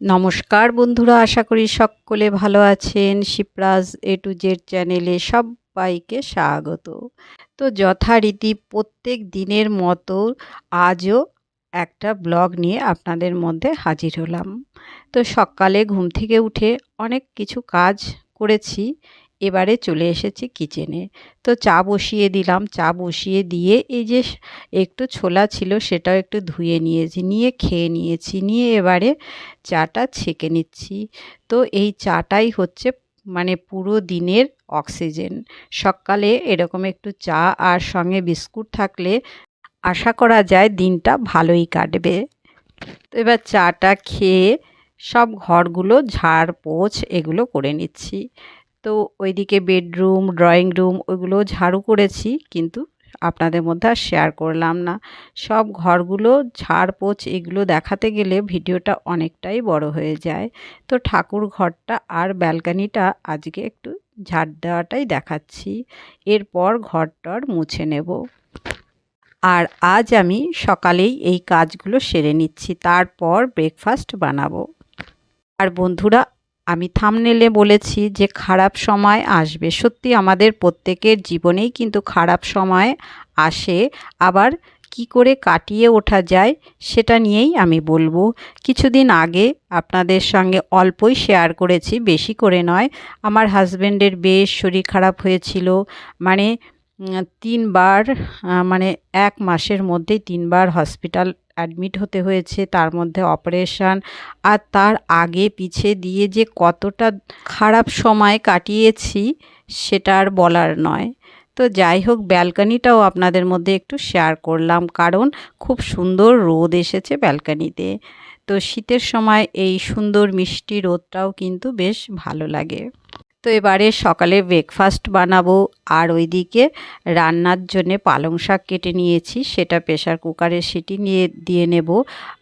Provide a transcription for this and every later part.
নমস্কার বন্ধুরা, আশা করি সকলে ভালো আছেন। শিপ্রাজ এ টু জেড চ্যানেলে সবাইকে স্বাগত। তো যথারীতি প্রত্যেক দিনের মতো আজও একটা ব্লগ নিয়ে আপনাদের মধ্যে হাজির হলাম। তো সকালে ঘুম থেকে উঠে অনেক কিছু কাজ করেছি। এবারে চলে এসেছি কিচেনে তো চা বসিয়ে দিলাম, চা বসিয়ে দিয়ে এই যে একটু ছোলা ছিল সেটাও একটু ধুয়ে নিয়েছি, নিয়ে খেয়ে নিয়েছি, নিয়ে এবারে চাটা ছেঁকে নিচ্ছি। তো এই চাটাই হচ্ছে মানে পুরো দিনের অক্সিজেন সকালে এরকম একটু চা আর সঙ্গে বিস্কুট থাকলে আশা করা যায় দিনটা ভালোই কাটবে। তো এবার চাটা খেয়ে সব ঘরগুলো, ঝাড়, পোছ এগুলো করে নিচ্ছি। তো ওইদিকে বেডরুম ড্রয়িং রুম ওইগুলো ঝাড়ু করেছি, কিন্তু আপনাদের মধ্যে আর শেয়ার করলাম না। সব ঘরগুলো ঝাড়পোছ এগুলো দেখাতে গেলে ভিডিওটা অনেকটাই বড় হয়ে যায়। তো ঠাকুর ঘরটা আর ব্যালকানিটা আজকে একটু ঝাড় দেওয়াটাই দেখাচ্ছি। এরপর ঘরটর মুছে নেব। আর আজ আমি সকালেই এই কাজগুলো সেরে নিচ্ছি, তারপর ব্রেকফাস্ট বানাবো। আর বন্ধুরা আমি থামনেলে বলেছি যে খারাপ সময় আসবে। সত্যি আমাদের প্রত্যেকের জীবনেই কিন্তু খারাপ সময় আসে। আবার কি করে কাটিয়ে ওঠা যায় সেটা নিয়েই আমি বলব। কিছুদিন আগে আপনাদের সঙ্গে অল্পই শেয়ার করেছি, বেশি করে নয়। আমার হাজব্যান্ডের বেশ শরীর খারাপ হয়েছিল। মানে তিনবার মানে এক মাসের মধ্যেই তিনবার হসপিটাল অ্যাডমিট হতে হয়েছে, তার মধ্যে অপারেশান আর তার আগে পিছে দিয়ে যে কতটা খারাপ সময় কাটিয়েছি সেটা আর বলার নয়। তো যাই হোক, ব্যালকানিটাও আপনাদের মধ্যে একটু শেয়ার করলাম, কারণ খুব সুন্দর রোদ এসেছে ব্যালকানিতে। তো শীতের সময় এই সুন্দর মিষ্টি রোদটাও কিন্তু বেশ ভালো লাগে। তো এবারে সকালে ব্রেকফাস্ট বানাবো। আর ওইদিকে রান্নার জন্যে পালং শাক কেটে নিয়েছি, সেটা প্রেশার কুকারে সিটি নিয়ে, দিয়ে নেব।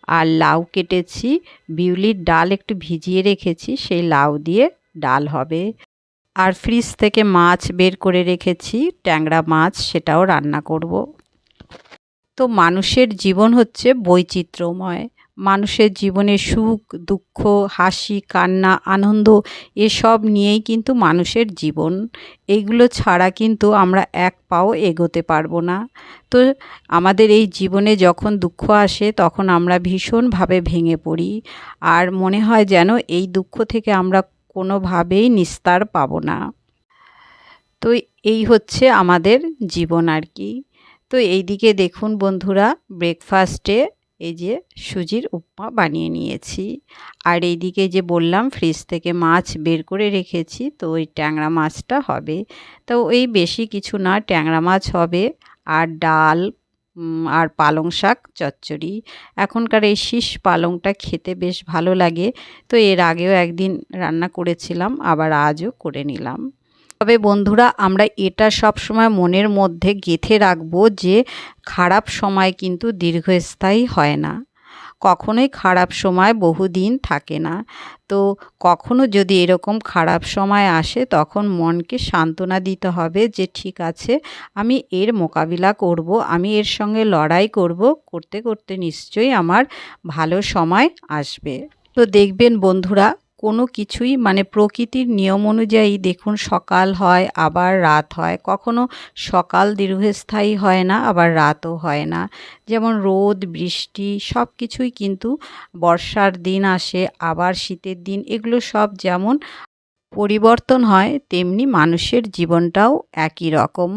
আর লাউ কেটেছি, বিউলির ডাল একটু ভিজিয়ে রেখেছি, সেই লাউ দিয়ে ডাল হবে। আর ফ্রিজ থেকে মাছ বের করে রেখেছি, ট্যাংরা মাছ, সেটাও রান্না করব। তো মানুষের জীবন হচ্ছে বৈচিত্র্যময়। মানুষের জীবনে সুখ, দুঃখ, হাসি, কান্না, আনন্দ, এসব নিয়েই কিন্তু মানুষের জীবন। এইগুলো ছাড়া কিন্তু আমরা এক পাও এগোতে পারব না। তো আমাদের এই জীবনে যখন দুঃখ আসে, তখন আমরা ভীষণভাবে ভেঙে পড়ি। আর মনে হয় যেন এই দুঃখ থেকে আমরা কোনোভাবেই নিস্তার পাবো না। তো এই হচ্ছে আমাদের জীবন আর কি। তো এইদিকে দেখুন বন্ধুরা ব্রেকফাস্টে এই যে সুজির উপমা বানিয়ে নিয়েছি। আর এইদিকে যে বললাম ফ্রিজ থেকে মাছ বের করে রেখেছি, তো ওই ট্যাংরা মাছটা হবে। তো এই বেশি কিছু না, ট্যাংরা মাছ হবে, আর ডাল আর পালং শাক, চচ্চড়ি। এখনকার এই শীষ পালংটা খেতে বেশ ভালো লাগে। তো এর আগেও একদিন রান্না করেছিলাম, আবার আজও করে নিলাম। তবে বন্ধুরা, আমরা এটা সব সময় মনের মধ্যে গেঁথে রাখব যে খারাপ সময় কিন্তু দীর্ঘস্থায়ী হয় না। কখনোই খারাপ সময় বহুদিন থাকে না। তো কখনো যদি এরকম খারাপ সময় আসে, তখন মনকে সান্ত্বনা দিতে হবে যে, ঠিক আছে, আমি এর মোকাবিলা করব, আমি এর সঙ্গে লড়াই করব, করতে করতে নিশ্চয়ই আমার ভালো সময় আসবে। তো দেখবেন বন্ধুরা কোনো কিছুই মানে প্রকৃতির নিয়ম অনুযায়ী দেখুন সকাল হয়, আবার রাত হয়। কখনো সকাল দীর্ঘস্থায়ী হয় না, আবার রাতও হয় না। যেমন রোদ, বৃষ্টি সব কিছুই কিন্তু বর্ষার দিন আসে, আবার শীতের দিন। এগুলো সব যেমন পরিবর্তন হয়, তেমনি মানুষের জীবনটাও একই রকম।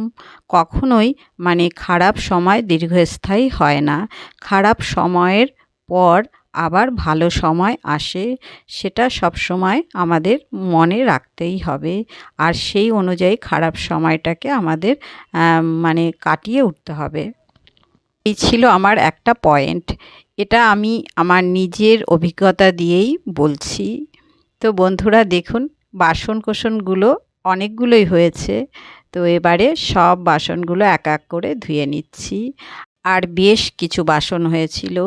কখনোই মানে খারাপ সময় দীর্ঘস্থায়ী হয় না। খারাপ সময়ের পর আবার ভালো সময় আসে, সেটা সব সময় আমাদের মনে রাখতেই হবে। আর সেই অনুযায়ী খারাপ সময়টাকে আমাদের মানে কাটিয়ে উঠতে হবে। এই ছিল আমার একটা পয়েন্ট এটা আমি আমার নিজের অভিজ্ঞতা দিয়েই বলছি। তো বন্ধুরা, দেখুন বাসন কোসনগুলো অনেকগুলোই হয়েছে। তো এবারে সব বাসনগুলো এক এক করে ধুয়ে নিচ্ছি। আর বেশ কিছু বাসন হয়েছিল।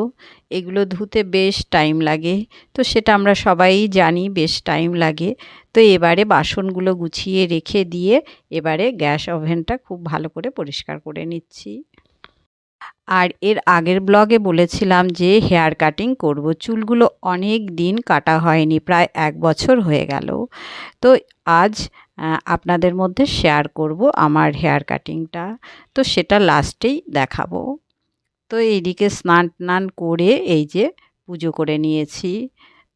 এগুলো ধুতে বেশ টাইম লাগে। তো সেটা আমরা সবাই জানি বেশ টাইম লাগে। তো এবারে বাসনগুলো গুছিয়ে রেখে দিয়ে এবারে গ্যাস ওভেনটা খুব ভালো করে পরিষ্কার করে নিচ্ছি। আর এর আগের ব্লগে বলেছিলাম যে হেয়ার কাটিং করব। চুলগুলো অনেক দিন কাটা হয়নি, প্রায় এক বছর হয়ে গেল। তো আজ আপনাদের মধ্যে শেয়ার করব আমার হেয়ার কাটিংটা। তো সেটা লাস্টেই দেখাবো। তো এইদিকে স্নান টান করে এই যে পুজো করে নিয়েছি।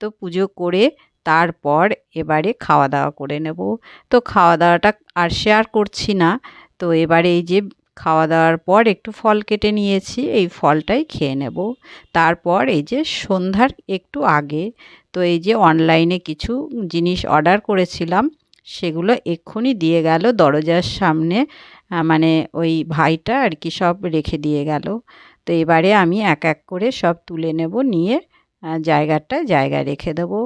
তো পুজো করে তারপর এবারে খাওয়া দাওয়া করে নেব। তো খাওয়া দাওয়াটা আর শেয়ার করছি না। তো এবারে এই যে খাওয়া দাওয়ার পর একটু ফল কেটে নিয়েছি, এই ফলটাই খেয়ে নেব। তারপর এই যে সন্ধ্যার একটু আগে তো এই যে অনলাইনে কিছু জিনিস অর্ডার করেছিলাম, সেগুলো এক্ষুনি দিয়ে গেল দরজার সামনে মানে ওই ভাইটা আর কি সব রেখে দিয়ে গেল। তো এবারে আমি এক এক করে সব তুলে নেব, নিয়ে জায়গাটা জায়গায় রেখে দেবো।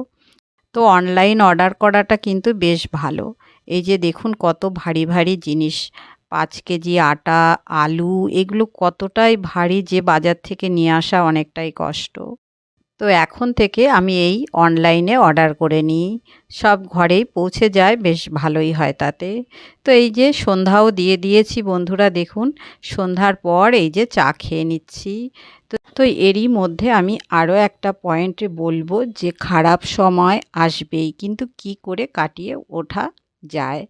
তো অনলাইন অর্ডার করাটা কিন্তু বেশ ভালো। এই যে দেখুন কত ভারী ভারী জিনিস, পাঁচ কেজি আটা, আলু, এগুলো কতটাই ভারী যে বাজার থেকে নিয়ে আসা অনেকটাই কষ্ট। তো এখন থেকে আমি এই অনলাইনে অর্ডার করে নিই। সব ঘরেই পৌঁছে যায়, বেশ ভালোই হয় তাতে। তো এই যে সন্ধ্যাও দিয়ে দিয়েছি বন্ধুরা, দেখুন, সন্ধ্যার পর এই যে চা খেয়ে নিচ্ছি। তো তো এরই মধ্যে আমি আরও একটা পয়েন্টে বলব যে খারাপ সময় আসবেই, কিন্তু কি করে কাটিয়ে ওঠা যায়?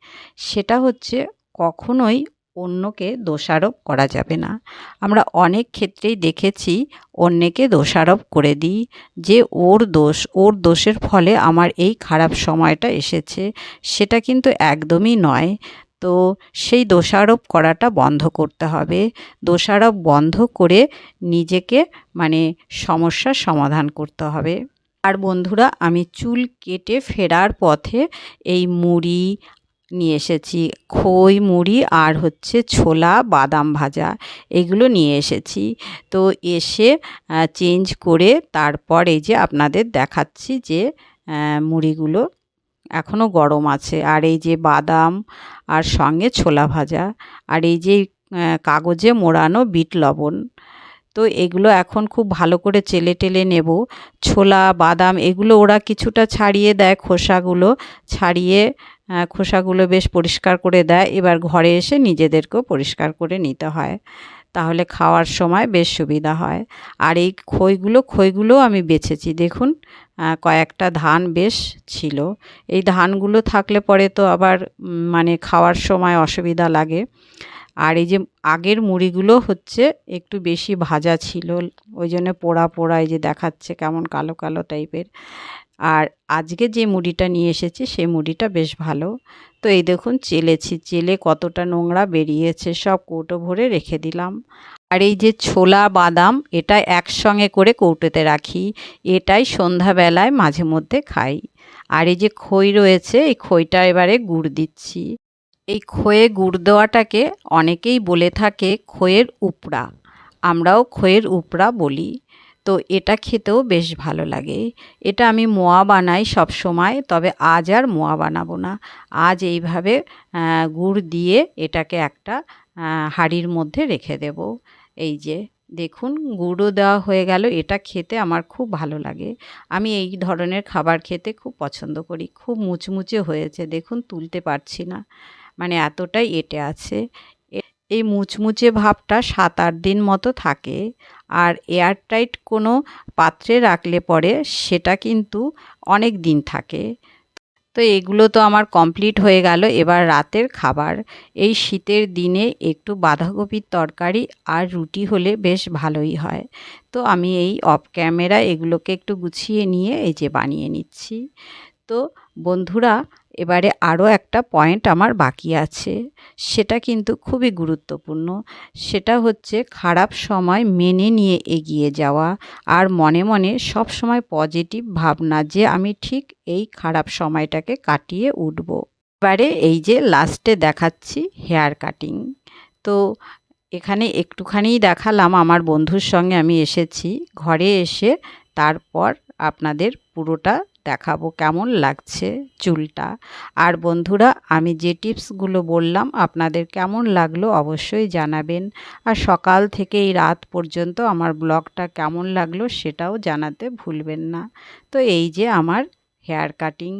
সেটা হচ্ছে কখনোই অন্যকে দোষারোপ করা যাবে না। আমরা অনেক ক্ষেত্রেই দেখেছি অন্যকে দোষারোপ করে দিই যে ওর দোষ, ওর দোষের ফলে আমার এই খারাপ সময়টা এসেছে, সেটা কিন্তু একদমই নয়। তো সেই দোষারোপ করাটা বন্ধ করতে হবে। দোষারোপ বন্ধ করে নিজেকে মানে সমস্যার সমাধান করতে হবে। আর বন্ধুরা, আমি চুল কেটে ফেরার পথে এই মুড়ি নিয়ে এসেছি। খই, মুড়ি আর হচ্ছে ছোলা, বাদাম ভাজা এগুলো নিয়ে এসেছি। তো এসে চেঞ্জ করে তারপর এই যে আপনাদের দেখাচ্ছি যে মুড়িগুলো এখনও গরম আছে। আর এই যে বাদাম আর সঙ্গে ছোলা ভাজা। আর এই যে কাগজে মোড়ানো বিট লবণ। তো এগুলো এখন খুব ভালো করে চেলে টেলে নেব। ছোলা, বাদাম এগুলো ওরা কিছুটা ছাড়িয়ে দেয় খোসাগুলো, ছাড়িয়ে খোসাগুলো বেশ পরিষ্কার করে দেয়। এবার ঘরে এসে নিজেদেরকেও পরিষ্কার করে নিতে হয়। তাহলে খাওয়ার সময় বেশ সুবিধা হয়। আর এই খইগুলো খইগুলো আমি বেছেছি। দেখুন কয়েকটা ধান বেশ ছিল। এই ধানগুলো থাকলে পরে তো আবার মানে খাওয়ার সময় অসুবিধা লাগে। আর এই যে আগের মুড়িগুলো হচ্ছে একটু বেশি ভাজা ছিল, ওই জন্য পোড়া পোড়া এই যে দেখাচ্ছে কেমন কালো কালো টাইপের। আর আজকে যে মুড়িটা নিয়ে এসেছি সেই মুড়িটা বেশ ভালো। তো এই দেখুন চেলেছি, চেলে কতটা নোংরা বেরিয়েছে, সব কৌটো ভরে রেখে দিলাম। আর এই যে ছোলা বাদাম, এটা একসঙ্গে করে কৌটোতে রাখি, এটাই সন্ধ্যাবেলায় মাঝে মধ্যে খাই। আর এই যে খই রয়েছে, এই খইটা এবারে গুড় দিচ্ছি। এই খয়ে গুড় দেওয়াটাকে অনেকেই বলে থাকে খয়ের উপড়া। আমরাও খয়ের উপড়া বলি। তো এটা খেতেও বেশ ভালো লাগে। এটা আমি মোয়া বানাই সব সময়, তবে আজ আর মোয়া বানাবো না। আজ এইভাবে গুড় দিয়ে এটাকে একটা হাঁড়ির মধ্যে রেখে দেব। এই যে, দেখুন, গুঁড়ো দেওয়া হয়ে গেল। এটা খেতে আমার খুব ভালো লাগে। আমি এই ধরনের খাবার খেতে খুব পছন্দ করি। খুব মুচমুচে হয়েছে। দেখুন, তুলতে পারছি না। মানে এতটাই এঁটে আছে। এই মুচমুচে ভাবটা সাত আট দিন মতো থাকে আর এয়ারটাইট কোনো পাত্রে রাখলে পরে সেটা কিন্তু অনেক দিন থাকে। তো এগুলো তো আমার কমপ্লিট হয়ে গেল এবার রাতের খাবার। এই শীতের দিনে একটু বাঁধাকপির তরকারি আর রুটি হলে বেশ ভালোই হয়। তো আমি এই অফ ক্যামেরা এগুলোকে একটু গুছিয়ে নিয়ে এই যে বানিয়ে নিচ্ছি। তো বন্ধুরা এবারে আরও একটা পয়েন্ট আমার বাকি আছে। সেটা কিন্তু খুবই গুরুত্বপূর্ণ। সেটা হচ্ছে খারাপ সময় মেনে নিয়ে এগিয়ে যাওয়া আর মনে মনে সব সময় পজিটিভ ভাবনা যে আমি ঠিক এই খারাপ সময়টাকে কাটিয়ে উঠব। এবারে এই যে লাস্টে দেখাচ্ছি হেয়ার কাটিং তো এখানে একটুখানিই দেখালাম, আমার বন্ধুর সঙ্গে আমি এসেছি। ঘরে এসে তারপর আপনাদের পুরোটা দেখাবো কেমন লাগছে চুলটা। আর বন্ধুরা, আমি যে টিপসগুলো বললাম, আপনাদের কেমন লাগল অবশ্যই জানাবেন। আর সকাল থেকে এই রাত পর্যন্ত আমার ব্লগটা কেমন লাগল সেটাও জানাতে ভুলবেন না। তো এই যে আমার হেয়ার কাটিং,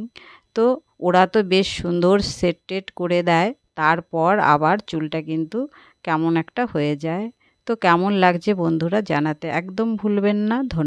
তো ওরা তো বেশ সুন্দর সেট টেট করে দেয়, তারপর আবার চুলটা কিন্তু কেমন একটা হয়ে যায়। তো কেমন লাগছে বন্ধুরা জানাতে একদম ভুলবেন না। ধন্য